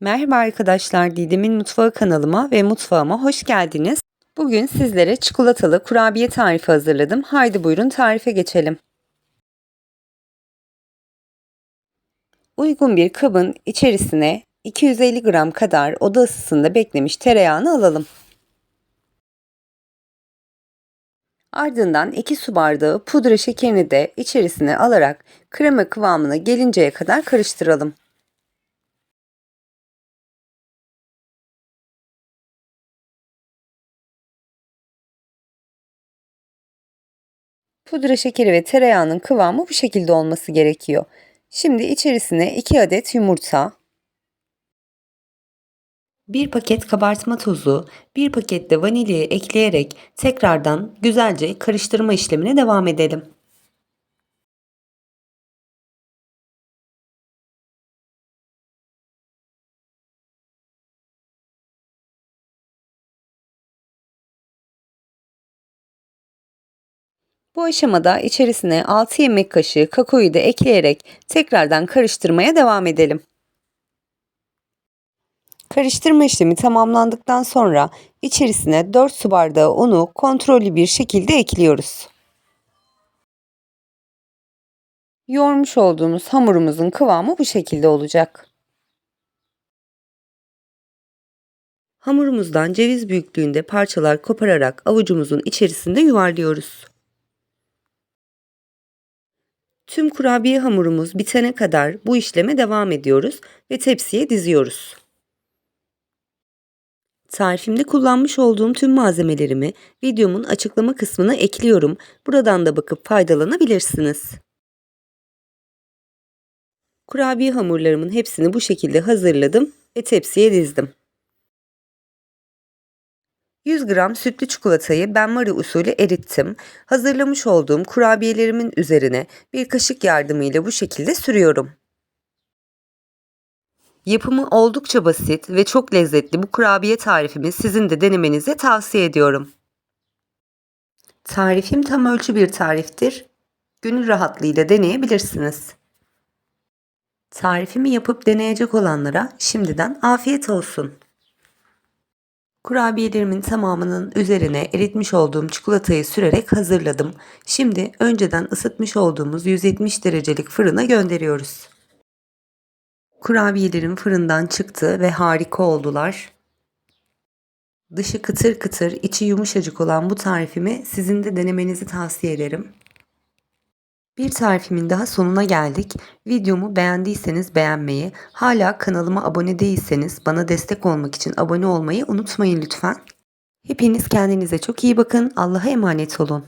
Merhaba arkadaşlar, Didem'in Mutfağı kanalıma ve mutfağıma hoş geldiniz. Bugün sizlere çikolatalı kurabiye tarifi hazırladım. Haydi buyurun tarife geçelim. Uygun bir kabın içerisine 250 gram kadar oda ısısında beklemiş tereyağını alalım. Ardından 2 su bardağı pudra şekerini de içerisine alarak krema kıvamına gelinceye kadar karıştıralım. Pudra şekeri ve tereyağının kıvamı bu şekilde olması gerekiyor. Şimdi içerisine 2 adet yumurta, 1 paket kabartma tozu, 1 paket de vanilyayı ekleyerek tekrardan güzelce karıştırma işlemine devam edelim. Bu aşamada içerisine 6 yemek kaşığı kakaoyu da ekleyerek tekrardan karıştırmaya devam edelim. Karıştırma işlemi tamamlandıktan sonra içerisine 4 su bardağı unu kontrollü bir şekilde ekliyoruz. Yoğurmuş olduğumuz hamurumuzun kıvamı bu şekilde olacak. Hamurumuzdan ceviz büyüklüğünde parçalar kopararak avucumuzun içerisinde yuvarlıyoruz. Tüm kurabiye hamurumuz bitene kadar bu işleme devam ediyoruz ve tepsiye diziyoruz. Tarifimde kullanmış olduğum tüm malzemelerimi videomun açıklama kısmına ekliyorum. Buradan da bakıp faydalanabilirsiniz. Kurabiye hamurlarımın hepsini bu şekilde hazırladım ve tepsiye dizdim. 100 gram sütlü çikolatayı benmari usulü erittim. Hazırlamış olduğum kurabiyelerimin üzerine bir kaşık yardımıyla bu şekilde sürüyorum. Yapımı oldukça basit ve çok lezzetli bu kurabiye tarifimi sizin de denemenizi tavsiye ediyorum. Tarifim tam ölçü bir tariftir. Gönül rahatlığıyla deneyebilirsiniz. Tarifimi yapıp deneyecek olanlara şimdiden afiyet olsun. Kurabiyelerimin tamamının üzerine eritmiş olduğum çikolatayı sürerek hazırladım. Şimdi önceden ısıtmış olduğumuz 170 derecelik fırına gönderiyoruz. Kurabiyelerim fırından çıktı ve harika oldular. Dışı kıtır kıtır, içi yumuşacık olan bu tarifimi sizin de denemenizi tavsiye ederim. Bir tarifimin daha sonuna geldik. Videomu beğendiyseniz beğenmeyi, hala kanalıma abone değilseniz bana destek olmak için abone olmayı unutmayın lütfen. Hepiniz kendinize çok iyi bakın. Allah'a emanet olun.